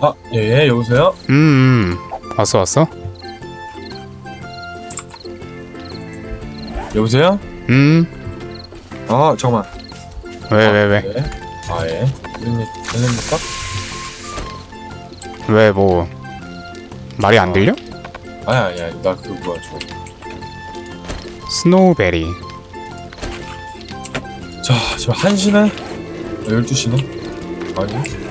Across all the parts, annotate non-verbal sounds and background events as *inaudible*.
아, 예, 예, 여보세요? 음, 음. 왔어 왔어? 여보세요? 음. 아, 잠깐만. 왜왜 왜? 네. 아, 예. 무슨 일, 들립니까? 왜 뭐 말이 안 들려? 아니, 아니, 아니, 나그 뭐야, 저. 스노우베리. 자, 지금 1시네? 12시네? 아니.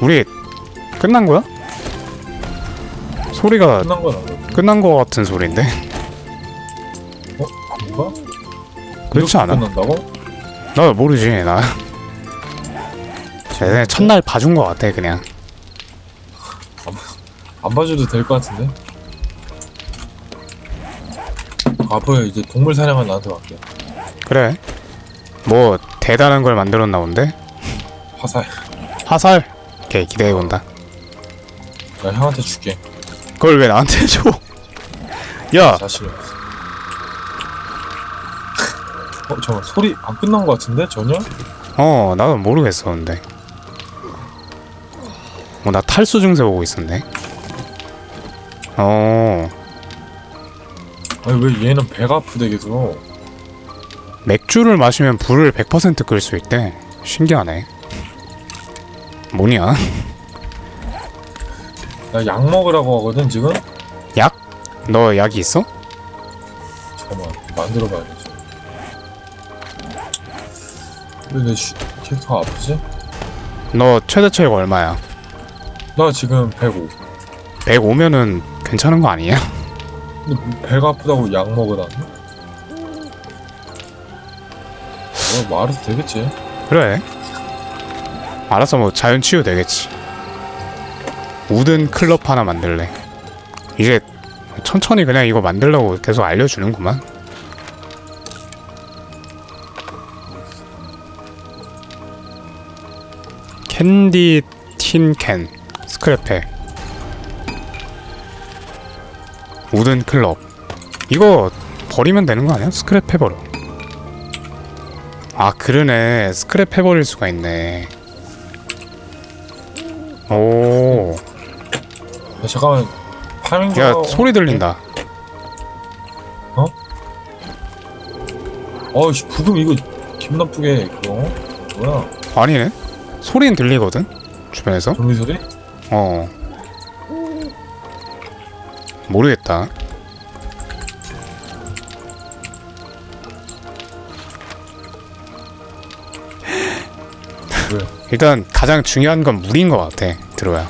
우리 끝난 거야? 소리가 끝난 건. 끝난 거 같은 소리인데. 뭔가? 그렇지 이렇게 않아? 끝난다고? 나 모르지 나. 쟤네 첫날 봐준 거 같아 그냥. 안 봐줘도 될 것 같은데? 앞으로 이제 동물 사냥은 나한테 맡겨. 그래. 뭐 대단한 걸 만들었나 본데. 화살. 화살. 오케이 기대해 본다. 나 형한테 줄게. 그걸 왜 나한테 *laughs* 줘? 야, 없어. 어, 잠깐 소리 안 끝난 것 같은데 전혀? 어 나도 모르겠었는데. 어, 나 탈수 증세 보고 있었네. 어, 아니 왜 얘는 배가 아프대 계속? 맥주를 마시면 불을 100%끌 수 있대. 신기하네. 뭐냐? 나 약 먹으라고 하거든 지금? 약? 너 약이 있어? 잠깐만 만들어 봐야겠지. 왜내 슈- 캐릭터가 아프지? 너 최대 체력 얼마야? 나 지금 105. 105면은 괜찮은 거 아니야? 근데 뭐 배가 아프다고 약 먹으라니? 어, 뭐 알아서 되겠지. 그래. 알았어, 뭐 자연 치유 되겠지. 우든 클럽 하나 만들래. 이제 천천히 그냥 이거 만들라고 계속 알려주는구만. 캔디 틴캔 스크래페 우든 클럽 이거 버리면 되는 거 아니야? 스크랩 해버려 아 그러네 스크랩 해버릴 수가 있네 오야 야, 잠깐만. 파밍 좀 하고- 소리 들린다. 어이씨 부금 이거 기분 나쁘게 그거. 뭐야? 아니네. 소리는 들리거든 주변에서. 좀비 소리? 어. 모르겠다 일단 가장 중요한 건 물인 것 같아 들어야.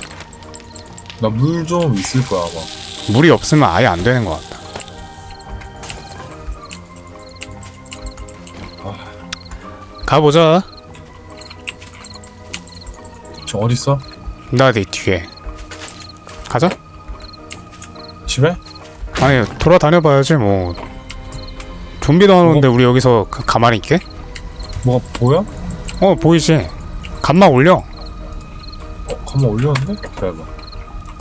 나 물 좀 있을 거야 아마. 물이 없으면 아예 안 되는 것 같다. 가보자. 지금 어딨어? 나 네 뒤에. 가자. 집에? 아니 돌아다녀봐야지 뭐. 좀비 나오는데 우리 여기서 가, 가만히 있게? 뭐가 보여? 어 보이지 감마 올려. 어 가만 올렸는데? 기다려봐.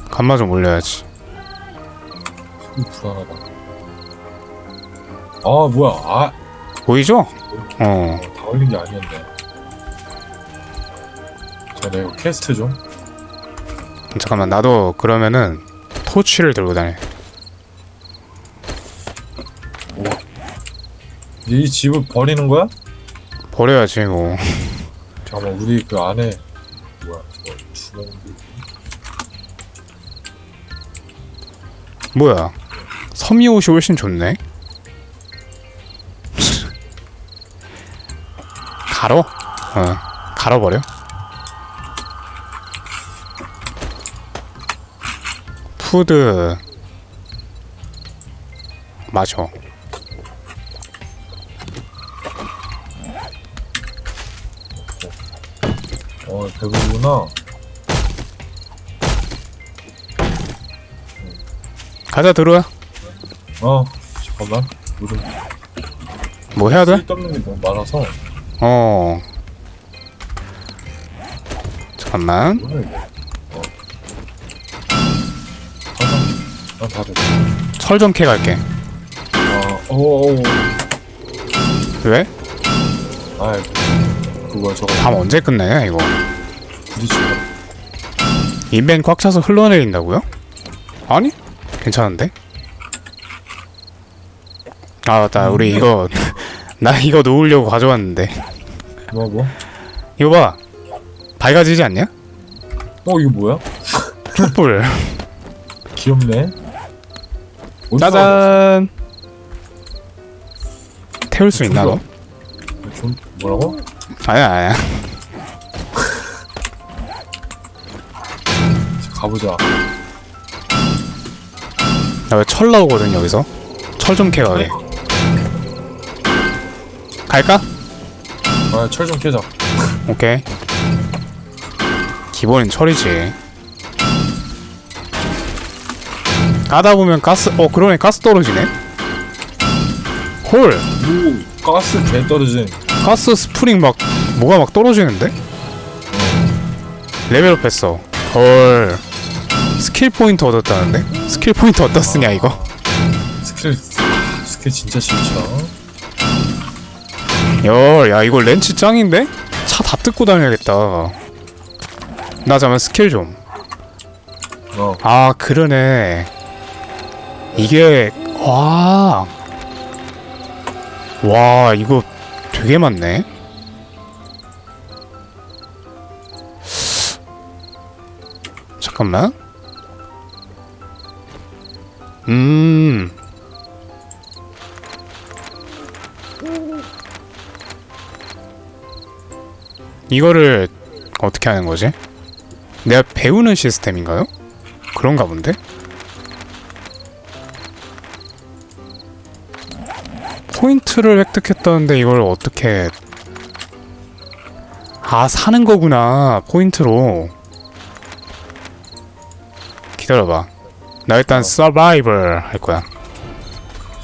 감마 좀 올려야지. 소리 불안하다. 아 뭐야. 아. 보이죠? 어. 어, 다 올린 게 아니었네. 자 내가 이거 퀘스트 좀. 잠깐만 나도 그러면은 토치를 들고 다녀. 이 집을 버리는 거야? 버려야지 뭐 잠깐만 우리 그 안에 뭐야 저거 주먹 뭐야? 섬이 옷이 훨씬 좋네? *laughs* 갈어? 어 갈아버려? 푸드. 맞아 어 배부르구나. 가자 들어와 어 잠깐만. 요즘 뭐 해야 돼? 쓸데없는 게 너무 많아서. 어. 잠깐만. 뭐야 어. 가자 난다 됐어. 철 좀 캐 갈게. 어 어어어. 왜? 아이 그거야 저거. 밤 언제 끝나냐 이거 부딪히고 인벤 꽉 차서 흘러내린다고요? 아니 괜찮은데? 아 맞다 우리 이거 *laughs* 나 이거 놓으려고 가져왔는데 뭐 뭐? 이거 봐 밝아지지 않냐? 어 이거 뭐야? 촛불 *laughs* 귀엽네 어디서 짜잔 태울 수 있나 너? 얻었어? 좀 뭐라고? 아니야 아니야 가보자. 나 왜 철 나오거든 여기서? 철 좀 캐가게 갈까? 아 철 좀 깨자. 오케이. 기본인 철이지. 가다 보면 가스 어 그러네. 가스 떨어지네? 홀! 오 가스 개 떨어진 가스 스프링 막 뭐가 막 떨어지는데? 레벨업 했어. 헐 스킬 포인트 얻었다는데? 스킬 포인트 어디다 쓰냐 이거? 스킬 스킬 진짜 싫죠. 열 야 이거 렌치 짱인데? 차 다 뜯고 다녀야겠다. 나 잠깐 스킬 좀. 어. 아 그러네. 이게 와. 와 이거 되게 많네. 잠깐만 음 이거를 어떻게 하는 거지? 내가 배우는 시스템인가요? 그런가 본데? 포인트를 획득했다는데 이걸 어떻게 아 사는 거구나 포인트로 기다려봐 나 일단 서바이벌 할 거야.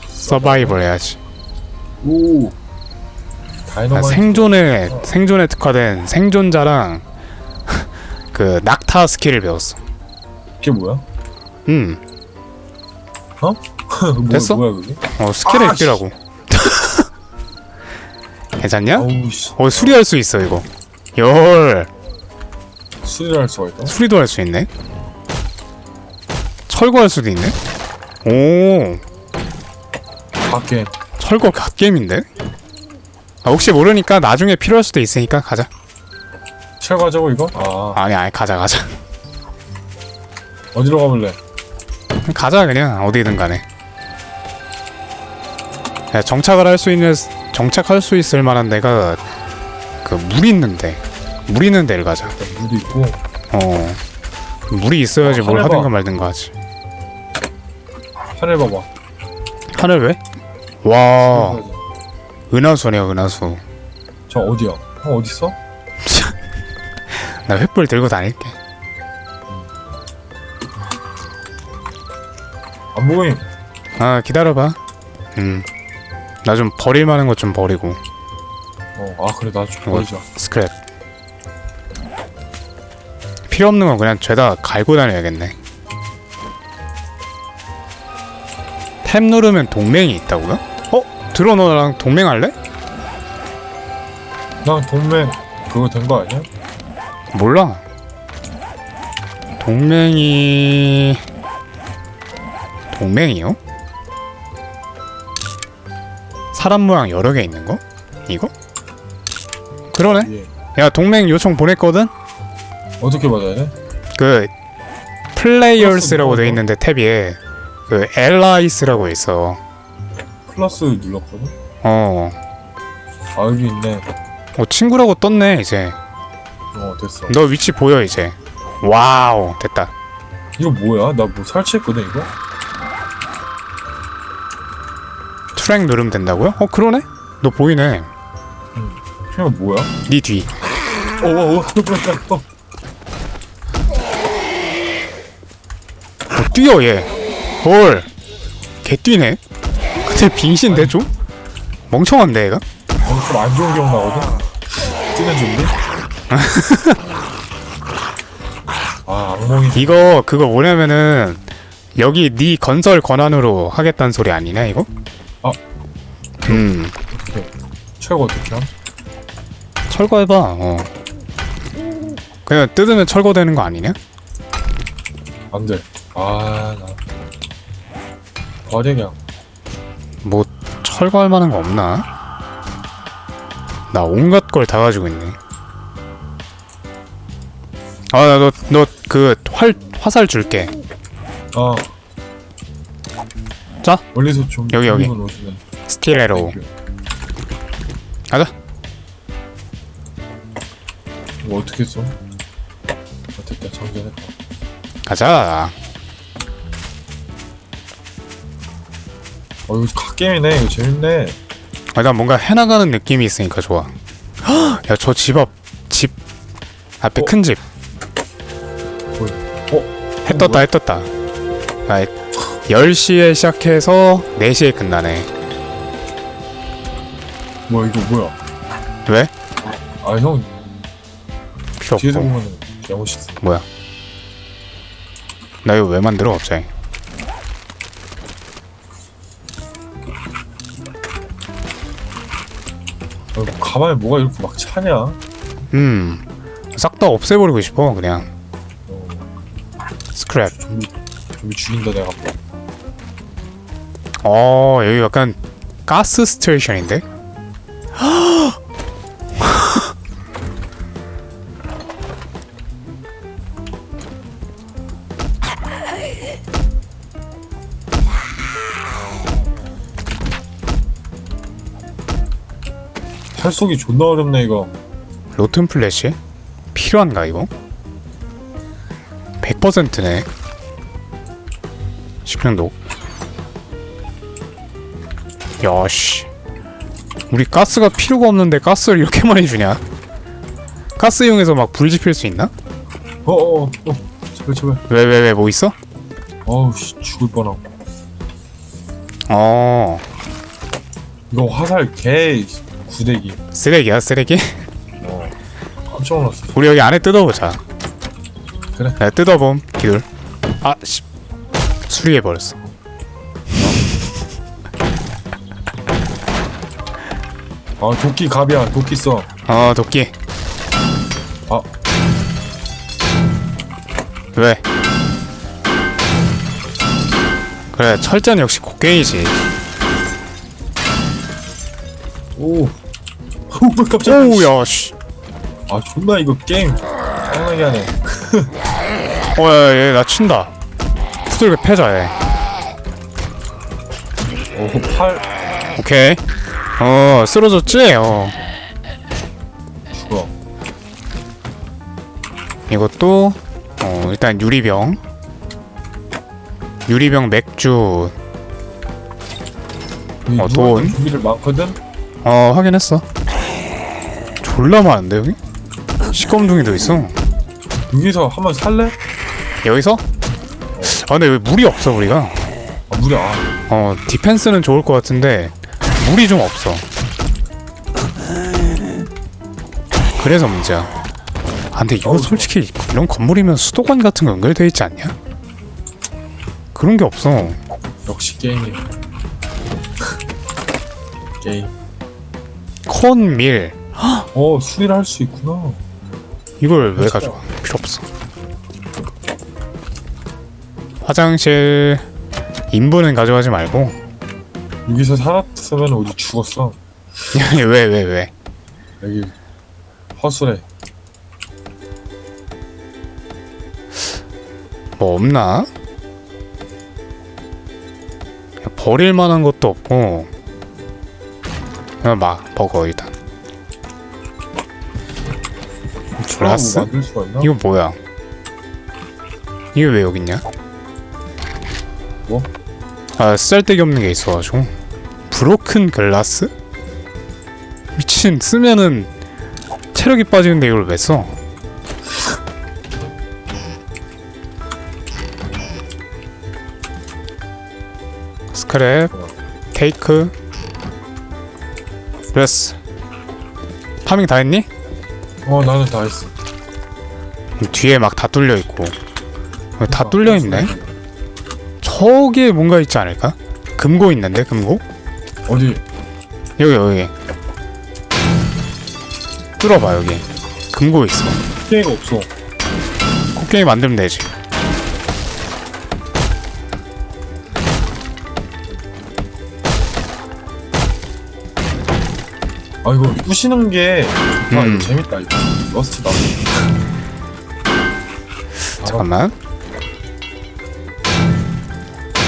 서바이벌 해야지. 오. 나 다이너마이트. 생존에 생존에 특화된 생존자랑 *laughs* 그 낙타 스킬을 배웠어. 이게 뭐야? 음. *laughs* 뭐, 됐어? 뭐야 그게? 어, 스킬을 아, 익히라고. *laughs* 괜찮냐? 어우 씨. 어 수리할 수 있어 이거. 열. 수리를 할 수가 있다? 수리도 할 수 있네. 철거할 수도 있네. 오, 밖에 철거 갓게임인데? 아, 혹시 모르니까 나중에 필요할 수도 있으니까 가자. 철가자고 이거? 아 아니, 아니, 가자, 가자. 어디로 가볼래? 가자, 그냥. 어디든 간에. 야, 정착을 할 수 있는, 정착할 수 있을 만한 데가, 그, 물 있는데. 물 있는 데를 가자. 물도 있고 어. 물이 있어야지 어, 뭘. 하든가 말든가 하지. 하늘 봐봐 하늘 왜? 와, 은하수네요, 은하수. 저 어디야? 형 어딨어? *laughs* 나 횃불 들고 다닐게. 안 보임 아 기다려봐 음. 나 좀 버릴 만한 것 좀 버리고 어 아 그래 나좀 어. 보이자 스크랩 필요 없는 건 그냥 죄다 갈고 다녀야겠네 탭 누르면 동맹이 있다고요? 어? 들어 너랑 동맹할래? 난 동맹 그거 된 거 아니야? 몰라 동맹이 동맹이요? 사람 모양 여러 개 있는 거? 이거? 그러네 예. 야 동맹 요청 보냈거든? 어떻게 받아야 돼? 그 플레이어스라고 플러스 돼 있는데 탭에 그 엘라이스라고 있어. 플러스 눌렀거든? 어. 아 여기 있네 어 친구라고 떴네 이제. 어 됐어 너 위치 보여 이제. 와우 됐다. 이거 뭐야? 나 뭐 설치했거든 이거? 트랙 누르면 된다고요? 어 그러네? 너 보이네. 이거 뭐야? 네 뒤. 어어어 어, 어, 뛰어 얘. 헐. 개 뛰네. 근데 빙신데 좀? 멍청한데 얘가? 어, 좀안 좋은 기억 나거든? 뛰는 준비? *laughs* 아 악몽이 이거 그거 뭐냐면은 여기 네 건설 권한으로 하겠다는 소리 아니네 이거? 어. 음. 어떻게 최고 어떻게 함? 철거해봐. 어. 그냥 뜯으면 철거되는 거 아니냐? 안돼 아나 그냥 뭐 철거할 만한 거 없나? 나 온갖 걸 다 가지고 있네. 아, 너너 그 활 화살 줄게. 어 자. 멀리서 좀 여기, 여기. 오시네. 스틸레로. 땡큐. 가자. 이거 어떻게 써? 아, 됐다 정전했다 가자. 어 이거 갓게임이네 이거 재밌네 아, 난 뭔가 해나가는 느낌이 있으니까 좋아. *gasps* 야, 저 집 앞, 집 앞에 어? 큰 집. 어? 해 떴다, 해 떴다. 아, 10시에 시작해서 4시에 끝나네. 뭐야 이거 뭐야 왜? 아 형 필요 뒤에서 없고. 보면은 개멋있어 뭐야? 나 이거 왜 만들어, 갑자기? 가방에 뭐가 이렇게 막 차냐 음, 싹 다 없애버리고 싶어, 그냥. 어, 스크랩. 좀비 좀비 죽인다 내가 한번 어, 여기 약간 가스 스테이션인데? *gasps* 탈속이 존나 어렵네 이거 로튼 플래시? 필요한가, 이거? 100%네. 식량도. 야씨. 우리 가스가 필요가 없는데 가스를 이렇게 많이 주냐? 가스 이용해서 막 불 지필 수 있나? 어어어 어, 어, 제발 제발 왜, 왜, 왜, 뭐 있어? 어우 씨 죽을 뻔하고 어, 이거 화살 개 구대기 쓰레기야, 쓰레기? 어 깜짝 놀랐어 우리 여기 안에 뜯어보자. 그래. 야, 뜯어봄, 기둘. 아, 씨. 수리해버렸어. 아 도끼 갑이야 도끼 써 어, 도끼. 아. 왜? 그래, 철전 역시 곡괭이지. 오. 오 깜짝이야. 오우, 야, 씨. 아 존나 이거 게임 짱나게 하네. 어, 야, 얘, 나 친다. 후들겨 패자, 얘. 오팔 오케이. 어, 쓰러졌지? 어. 죽어. 이것도, 어, 일단 유리병. 유리병 맥주. 여기 어, 누가 돈. 준비를 많거든. 어, 확인했어. 졸라 많은데, 여기? 시꺼먼둥이도 있어. 여기서 한번 살래? 여기서? 아 근데 왜 물이 없어 우리가? 아 무려 아 어 디펜스는 좋을 것 같은데 물이 좀 없어. 그래서 문제야. 아 근데 이거 어우, 솔직히 이런 건물이면 수도관 같은 거 연결돼 있지 않냐? 그런 게 없어. 역시 게임이야. *laughs* 게임. 콘, 밀 어 수리를 할 수 있구나. 이걸 왜 진짜. 가져와? 필요 없어. 화장실 인부는 가져가지 말고 여기서 살았으면 어디 죽었어. *laughs* 왜 왜 왜? 여기 허술해. 뭐 없나? 버릴 만한 것도 없고 그냥 막 버거 일단 글라스? 뭐 만들 수가 있나? 이거 뭐야? 이게 왜 여기 있냐? 뭐? 아 쓸데기 없는 게 있어가지고 브로큰 글라스? 미친 쓰면은 체력이 빠지는데 이걸 왜 써? 스크랩 케이크 됐어 파밍 다 했니? 어 나는 다 했어. 뒤에 막 다 뚫려 있고 다 뚫려 있네. 저기에 뭔가 있지 않을까? 금고 있는데 금고? 어디? 여기 여기. 뚫어봐 여기 금고 있어 게이가 없어. 곡괭이 만들면 되지 아 이거 부시는 게 좋다. 음. 이거 재밌다 이거. 러스트다. 잠깐만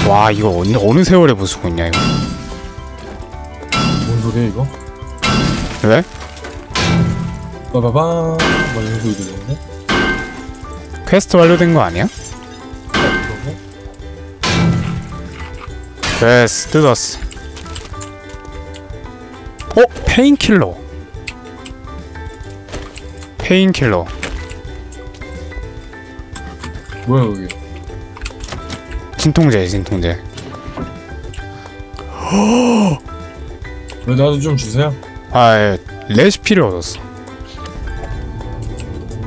와 이거 어느, 어느 세월에 부수고 있냐 이거 뭔 소리야 이거? 왜? 빠바밤. 막 이런 소리 들리는데? 퀘스트 완료된 거 아니야? 됐어 뜯었어 어? 페인킬러 페인킬러 뭐야 여기? 진통제 진통제 왜 나도 좀 주세요. 아 예. 레시피를 얻었어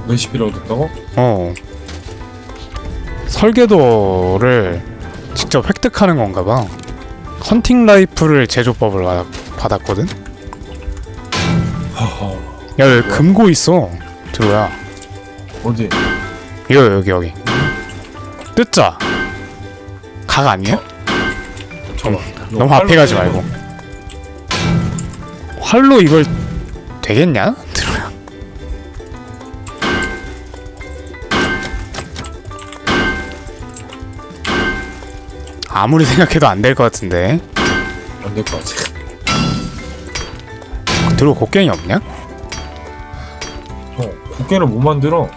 레시피를 얻었다고? 어 설계도를 직접 획득하는 건가 봐 헌팅 라이플을 제조법을 받, 받았거든. 야 여기 금고 있어 들어야 어디? 이거 여기 여기 뜯자 각 아니야? 잠깐. 너무 앞에 가지 말고 활로 이걸 되겠냐? *laughs* 들어야 아무리 생각해도 안 될 것 같은데 안될 것 같아. 들어 곡괭이 없냐? 어, 곡괭이를 못 만들어.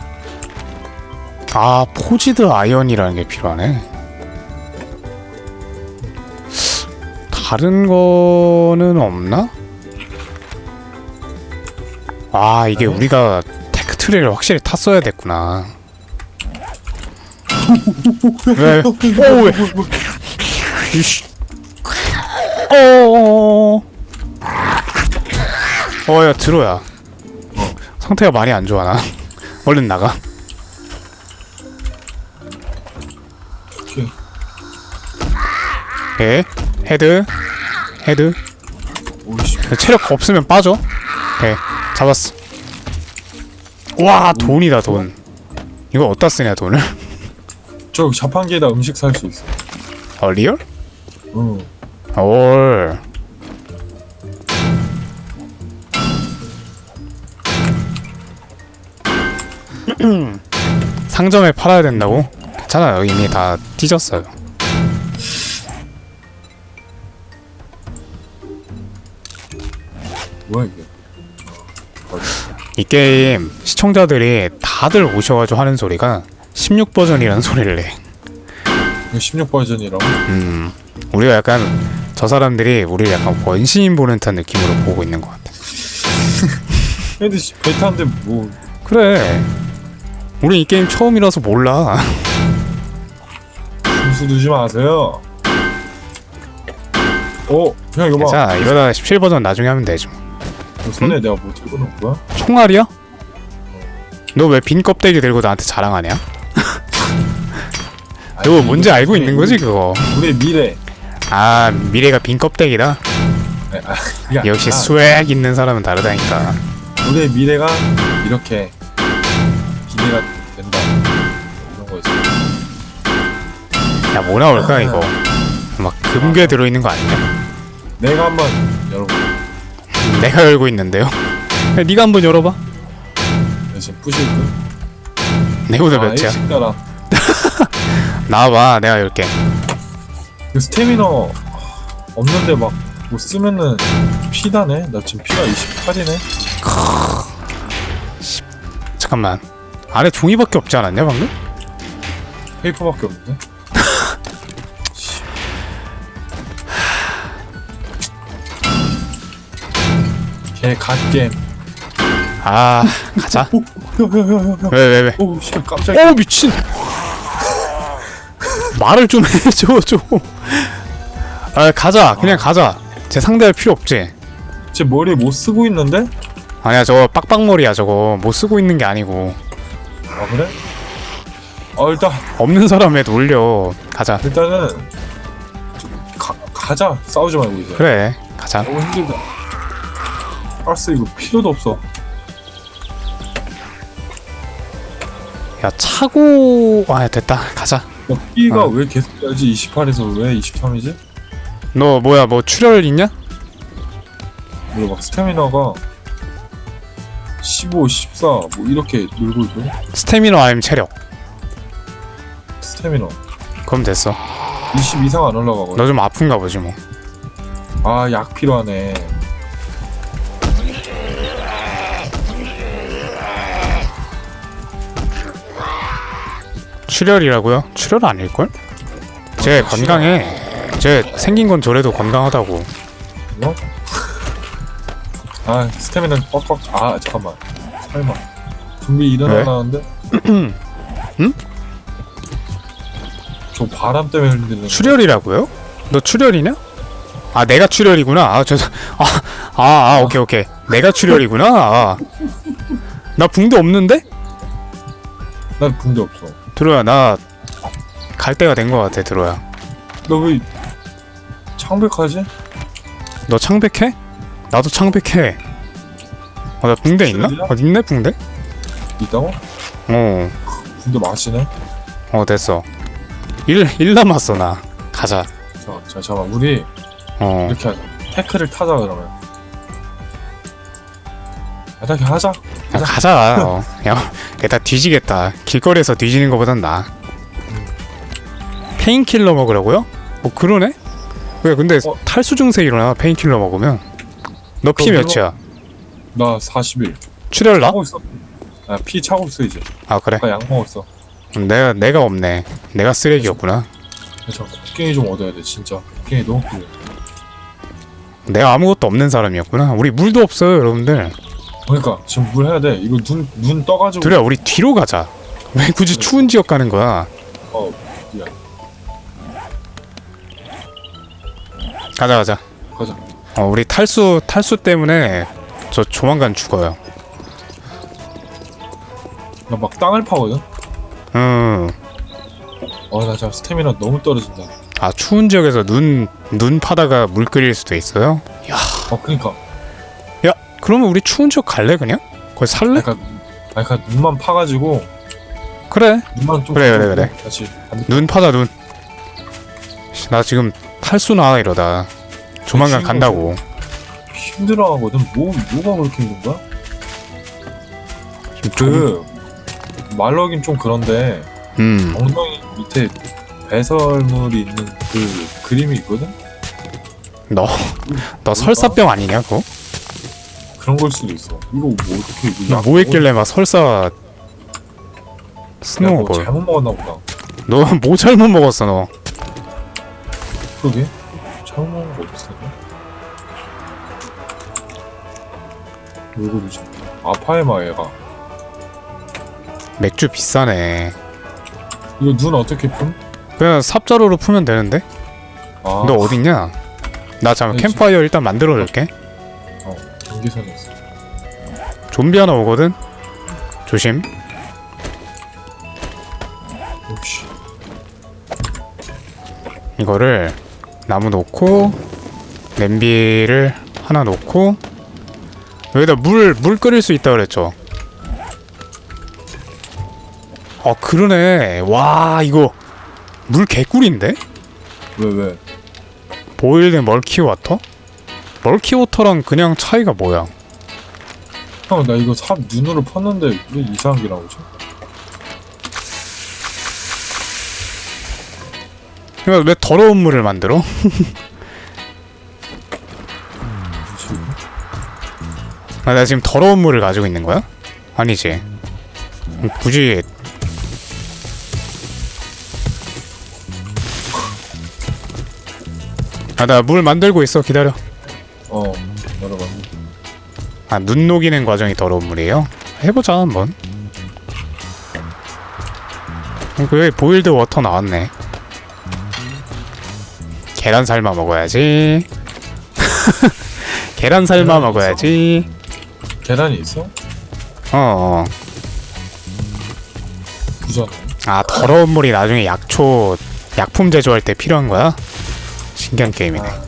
아 포지드 아이언이라는 게 필요하네 다른 거는 없나? 아 이게 아니. 우리가 테크 트리를 확실히 탔어야 됐구나 *laughs* 왜? 어 왜? 이씨 어어어어 어야 들어야 상태가 많이 안 좋아 나 얼른 나가 오케이. 예 헤드 헤드 오이씨. 체력 없으면 빠져 오케이 잡았어 와 돈이다 돈 이거 어디다 쓰냐 돈을 저 자판기에다 음식 살 수 있어. 어 리얼? 응. 올 상점에 팔아야 된다고? 괜찮아요 이미 다 뒤졌어요 뭐야 이게? 이 게임 시청자들이 다들 오셔가지고 하는 소리가 16 버전이라는 소리를 내 이거 16 버전이라고? 음, 우리가 약간 저 사람들이 우리를 약간 원시인 보는 듯한 느낌으로 보고 있는 것 같아. 근데 씨, 베타인데 뭐 그래. 우리 이 게임 처음이라서 몰라. 분수 두지 마세요. 어, 형 이거 봐. 자, 이러다 17 버전 나중에 하면 되죠. 이거 손에 내가 뭐 들고 놓은 거야? 총알이야? 너 왜 빈 껍데기 들고 나한테 자랑하냐? *laughs* 너 아니, 뭔지 알고 우리- 있는 거지 그거? 우리의 미래. 아, 미래가 빈 껍데기다. 아, 아, 그게 역시 아니라 스웩 있는 사람은 다르다니까. 우리의 미래가 이렇게 기대가 야, 뭐 나올까 이거? 막 금괴 들어있는 거 아니냐? 내가 한번 여러분 내가 열고 있는데요. 야, 네가 한번 열어봐. 나 지금 부실 듯. 내 오늘 아, 몇이야? 따라. *laughs* 나와봐, 내가 열게. 그 스태미너 없는데 막 뭐 쓰면은 피다네. 나 지금 피가 28이네. 잠깐만 안에 종이밖에 없지 않았냐 방금? 페이퍼밖에 없는데. 걔 갓겜. 아 가자. 오. 왜왜 왜? 오, 씨발 깜짝이야. 어 미친. 말을 좀 해줘 좀아 가자. 그냥 가자. 쟤 상대할 필요 없지. 제 머리에 못 쓰고 있는데? 아니야 저거 빡빡머리야 저거. 못 쓰고 있는 게 아니고. 아 그래? 아 일단 없는 사람에 놀려. 가자. 일단은 가, 가자. 싸우지 말고 이제. 그래 가자. 너무 힘들다 가스 이거 필요도 없어. 야 차고 아 됐다 가자 야, B가 아. 왜 계속 야지 28에서 왜 23이지? 너 뭐야 뭐 출혈 있냐? 몰라 막 스태미너가 15, 14 뭐 이렇게 늘고 있고 스태미너 아임 체력 스태미너 그럼 됐어 20 이상 안 올라가거든. 너 좀 아픈가 보지 뭐 아 약 필요하네. 출혈이라고요? 출혈 아닐걸? 쟤 아, 건강해 쟤 생긴 건 저래도 건강하다고 뭐? 아 스태미나 뻑뻑 아 잠깐만 설마 좀비 일어나는데? *clears throat* 응? 저 바람 때문에 흔들리는 출혈이라고요? 너 출혈이냐? 아 내가 출혈이구나 아 죄송 아아 아, 아, 오케이 오케이 내가 출혈이구나 아. 나 붕대 없는데? 난 붕대 없어 들어야 나 갈 때가 된거 같아 들어야 너 왜 창백하지? 너 창백해? 나도 창백해 어, 나 붕대 있나? 어 있네 붕대? 있다고? 어, 붕대 마시네? 어 됐어 일, 일 남았어 나 가자 자, 자 잠깐 우리 어 이렇게 하자 태클을 타자 그러면 아, 이렇게 하자 야, 가자 어. 야 일단 뒤지겠다 길거리에서 뒤지는 것보단 나아 페인킬러 먹으라고요? 어 그러네? 왜 근데 어. 탈수 증세 일어나 페인킬러 먹으면 너 피 그거 몇이야? 나 40일 출혈 나? 차고 있어 아, 피 차고 있어 이제 아 그래? 아까 약 먹었어 음, 내가 내가 없네 내가 쓰레기였구나 저 곡괭이 좀 얻어야 돼 진짜 곡괭이 너무 필요해 내가 아무것도 없는 사람이었구나 우리 물도 없어요 여러분들 그러니까 지금 물 해야 돼? 이거 눈 눈 떠가지고. 둘이야 우리 뒤로 가자. *laughs* 왜 굳이 추운 지역 가는 거야? 어 미안. 가자 가자. 가자. 어 우리 탈수 탈수 때문에 저 조만간 죽어요. 나 막 땅을 파거든? 음 아나 진짜 스태미나 너무 떨어진다. 아 추운 지역에서 눈 눈 파다가 물 끓일 수도 있어요? 어 그니까. 야 그러면 우리 추운 지역 갈래 그냥? 거기 살래? 아 그러니까 눈만 파가지고 그래 눈만 좀 그래, 그래, 그래. 반대 눈 파다 눈. 씨, 나 지금 탈수 나 이러다 조만간 간다고. 힘들어하거든 뭐 뭐가 그렇게 힘든 거야? 좀- 그 말러긴 좀 그런데 음 엉덩이 밑에 배설물이 있는 그 그림이 있거든? 너너 설사병 아니냐 그거? 그런 걸 수도 있어. 이거 뭐 어떻게 이거 뭐 했길래 막 설사? 야, 뭐 스노우볼. 잘못 먹었나 보다. 너 *laughs* 뭐 잘못 먹었어 너? 그러게? 잘못 먹은 거 어딨어? 왜 그러지? 아파해마 얘가. 맥주 비싸네. 이거 눈 어떻게 품? 그냥 삽자루로 풀면 되는데? 아, 너 어딨냐? 나 잠깐 여기 캠파이어 일단 만들어 줄게. 전기선이 있어. 좀비 하나 오거든. 조심. 역시. 이거를 나무 놓고 냄비를 하나 놓고 여기다 물 물 끓일 수 있다 그랬죠. 어 그러네. 와 이거 물 개꿀인데? 왜 왜? 보일드 멀키 워터? 멀키 워터랑 그냥 차이가 뭐야? 형, 나 이거 삽 눈으로 폈는데 왜 이상한 게 나오지? 그러니까 왜 더러운 물을 만들어? 뭐지? 아, 나 지금 더러운 물을 가지고 있는 거야? 아니지. 굳이 아, 나 물 만들고 있어. 기다려. 아, 눈 녹이는 과정이 더러운 물이에요? 해보자, 한번. 그 보일드 워터 나왔네. 계란 삶아 먹어야지. *laughs* 계란 삶아 계란 먹어야지. 계란이 있어? 어, 어. 부자네. 아 더러운 물이 나중에 약초 약품 제조할 때 필요한 거야? 신기한 게임이네. 아,